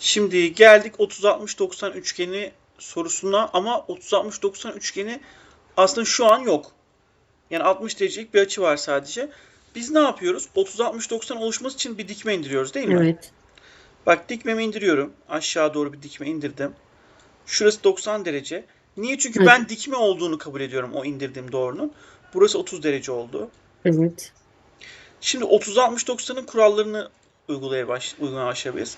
Şimdi geldik 30-60-90 üçgeni sorusuna ama 30-60-90 üçgeni aslında şu an yok. Yani 60 derecelik bir açı var sadece. Biz ne yapıyoruz? 30-60-90 oluşması için bir dikme indiriyoruz değil mi? Evet. Bak dikmemi indiriyorum. Aşağı doğru bir dikme indirdim. Şurası 90 derece. Niye? Çünkü Evet. ben dikme olduğunu kabul ediyorum o indirdiğim doğrunun. Burası 30 derece oldu. Evet. Şimdi 30-60-90'ın kurallarını uygulamaya, baş, uygulamaya başlayabiliriz.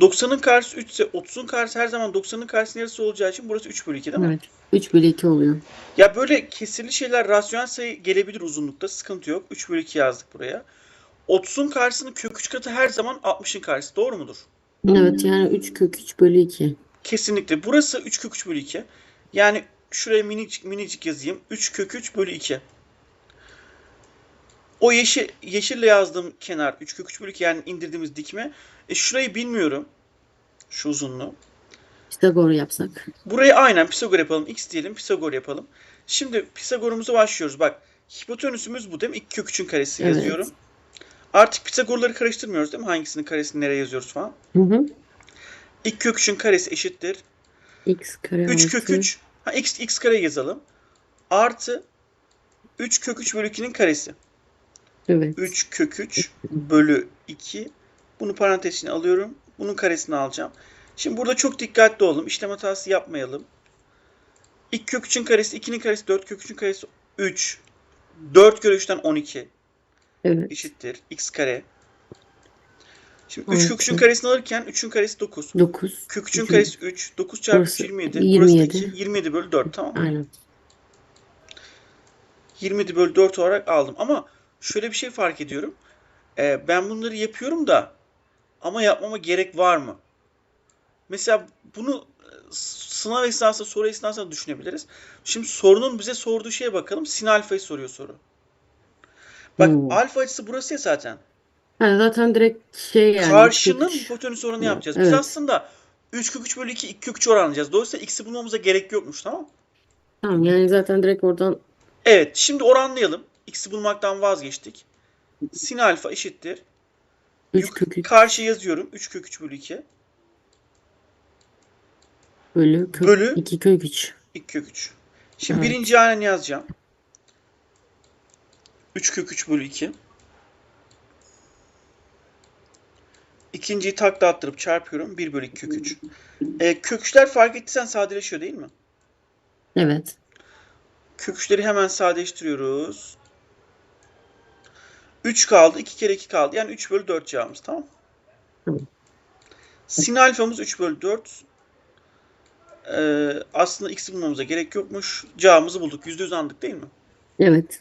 90'ın karşısı 3 ise 30'un karşısı her zaman 90'ın karşısının yarısı olacağı için burası 3 bölü 2 değil mi? Evet. 3 bölü 2 oluyor. Ya böyle kesirli şeyler rasyonel sayı gelebilir uzunlukta sıkıntı yok. 3 bölü 2 yazdık buraya. 30'un karşısının kök 3 katı her zaman 60'ın karşısı doğru mudur? Evet yani 3 kök 3 bölü 2. Kesinlikle. Burası 3 kök 3 bölü 2. Yani şuraya minicik minicik yazayım. 3 kök 3 bölü 2. O yeşil, yeşille yazdığım kenar 3 kök 3 bölü 2 yani indirdiğimiz dikme. E şurayı bilmiyorum. Şu uzunluğu. Pisagor yapsak. Burayı aynen Pisagor yapalım. X diyelim Pisagor yapalım. Şimdi Pisagor'umuza başlıyoruz. Bak hipotenüsümüz bu değil mi? 2 kök 3'ün karesi Evet. yazıyorum. Artık Pisagorları karıştırmıyoruz değil mi? Hangisinin karesini nereye yazıyoruz falan. Hı hı. 2 kök 3'ün karesi eşittir. X kare 3 artı kök 3. Ha, x, x kare yazalım. Artı 3 kök 3 bölü 2'nin karesi. Evet. 3 kök 3 bölü 2. Bunu parantez içine alıyorum. Bunun karesini alacağım. Şimdi burada çok dikkatli olalım. İşlem hatası yapmayalım. 2 kök 3'ün karesi, 2'nin karesi, 4 kök 3'ün karesi 3. 4 kök 3'ten 12 Evet. eşittir. x kare. Şimdi 3 kök 3'ün 12. karesini alırken 3'ün karesi 9. 9. Kök 3'ün karesi 3. 9 çarpı Burası 27. Burası 27. 2. 27 bölü 4 tamam mı? Aynen. 27 bölü 4 olarak aldım. Ama şöyle bir şey fark ediyorum. Ee, ben bunları yapıyorum da ama yapmama gerek var mı? Mesela bunu e, sınav esnasında, soru esnasında düşünebiliriz. Şimdi sorunun bize sorduğu şeye bakalım. Sin alfayı soruyor soru. Bak Hmm. alfa açısı burası ya zaten. Yani zaten direkt şey yani. Karşının hipotenüs oranı Evet, yapacağız. Biz evet. aslında 3 kök 3 bölü 2, 2 kök 3 oranlayacağız. Dolayısıyla x'i bulmamıza gerek yokmuş tamam? Tamam yani zaten direkt oradan Evet, şimdi oranlayalım. X'i bulmaktan vazgeçtik. Sin alfa eşittir. 3 Yuk- kök 3 Karşı yazıyorum. 3 kök 3 bölü 2. bölü kök Bölü 2 kök 3. 2 kök 3. Şimdi Evet. birinci aynen yazacağım. 3 kök 3 bölü 2. İkinciyi takla attırıp çarpıyorum. 1 bölü 2 kök 3. E, kök 3'ler fark ettiysen sadeleşiyor değil mi? Evet. Kök 3'leri hemen sadeleştiriyoruz. 3 kaldı. 2 kere 2 kaldı. Yani 3 bölü 4 cevabımız tamam mı? Sin alfamız 3 bölü 4. Ee, aslında x'i bulmamıza gerek yokmuş. Cevabımızı bulduk. %100 anladık değil mi? Evet.